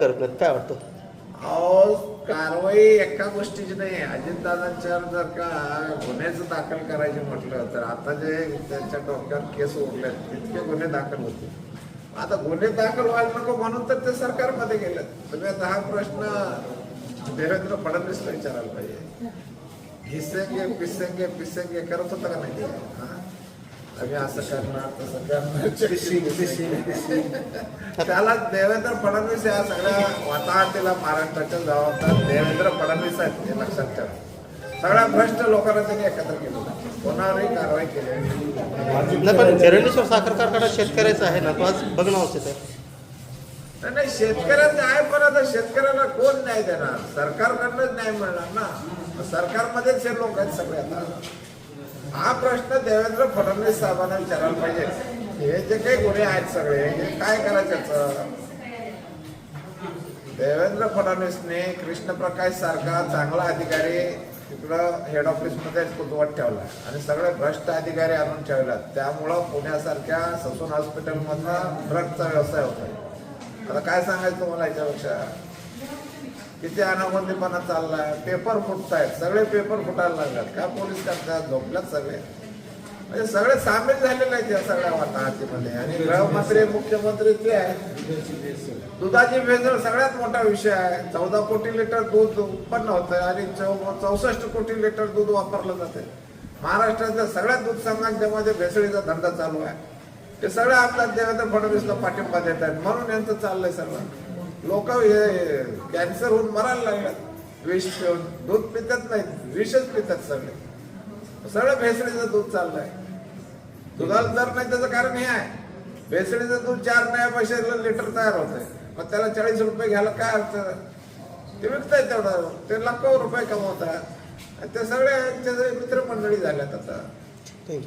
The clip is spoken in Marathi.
करत नाहीत काय वाटतं? अहो कारवाई एका गोष्टीची नाही. अजितदादांच्यावर जर का गुन्ह्याचं दाखल करायचे म्हटलं तर आता जे त्यांच्या डोक्यावर केस उरलेत तितके गुन्हे दाखल होते आता गुन्हे दाखल व्हायला नको म्हणून तर ते सरकारमध्ये गेले तुम्ही आता हा प्रश्न देवेंद्र फडणवीसला विचारायला पाहिजे. हिसेंगे पिसेंगे पिसेंगे करत होता का नाही हा? असं करणार तसं करणार. त्याला देवेंद्र फडणवीस या सगळ्या वाताहतीला महाराष्ट्राच्या जबाबदार देवेंद्र फडणवीस आहेत हे लक्षात ठेवा. सगळ्या भ्रष्ट लोकांना त्यांनी एकत्र केलं कोणावरही कारवाई केली नाही. पण चरणेश्वर साखर कारखाना शेतकऱ्याचा आहे ना तो आज बघणं आवश्यक आहे नाही, नाही शेतकऱ्यांचं आहे पण आता शेतकऱ्याला कोण न्याय देणार? सरकारकडनंच न्याय मिळणार ना? सरकारमध्येच हे लोक आहेत सगळे आता. हा प्रश्न देवेंद्र फडणवीस साहेबांना विचारायला पाहिजे. हे जे काही गुन्हे आहेत सगळे हे काय करायचं देवेंद्र फडणवीसने कृष्णप्रकाश सारखा चांगला अधिकारी तिकडं हेड ऑफिसमध्ये कुतवत ठेवला आणि सगळे भ्रष्ट अधिकारी आणून ठेवला. त्यामुळं पुण्यासारख्या ससून हॉस्पिटल मधला ड्रगचा व्यवसाय होतोय. आता काय सांगायचं तुम्हाला याच्यापेक्षा? किती अनागोंदीपणा चाललाय पेपर फुटतायत सगळे पेपर फुटायला लागतात काय पोलीस करतात? झोपल्यात सगळे. म्हणजे सगळे सामील झालेले आहेत या सगळ्या वाताहतीमध्ये. आणि गृहमंत्री मुख्यमंत्री ते आहेत दुधाची भेसळ सगळ्यात मोठा विषय आहे. चौदा कोटी लिटर दूध उत्पन्न होतं आणि चौसष्ट कोटी लिटर दूध वापरलं जाते महाराष्ट्राच्या सगळ्या दूध संघांच्यामध्ये भेसळीचा धंदा चालू आहे. ते सगळे आपल्या देवेंद्र फडणवीसला पाठिंबा देत आहेत म्हणून यांचं चाललंय सगळं लोक कॅन्सर होऊन मरायला लागल्यात. विष पिऊन दूध पितात नाहीत विषच पितात सगळे. सगळं भेसळीचं दूध चाललंय. दुधाला दर नाही त्याचं कारण हे आहे. भेसळीचं दूध चार नया पैशाला लिटर तयार होतंय. मग त्याला चाळीस रुपये घ्यायला काय अर्थ? ते विकताय तेवढं. ते लाखो रुपये कमवतात. आणि ते सगळ्यांच्या मित्रमंडळी झाल्यात आता. थँक्यू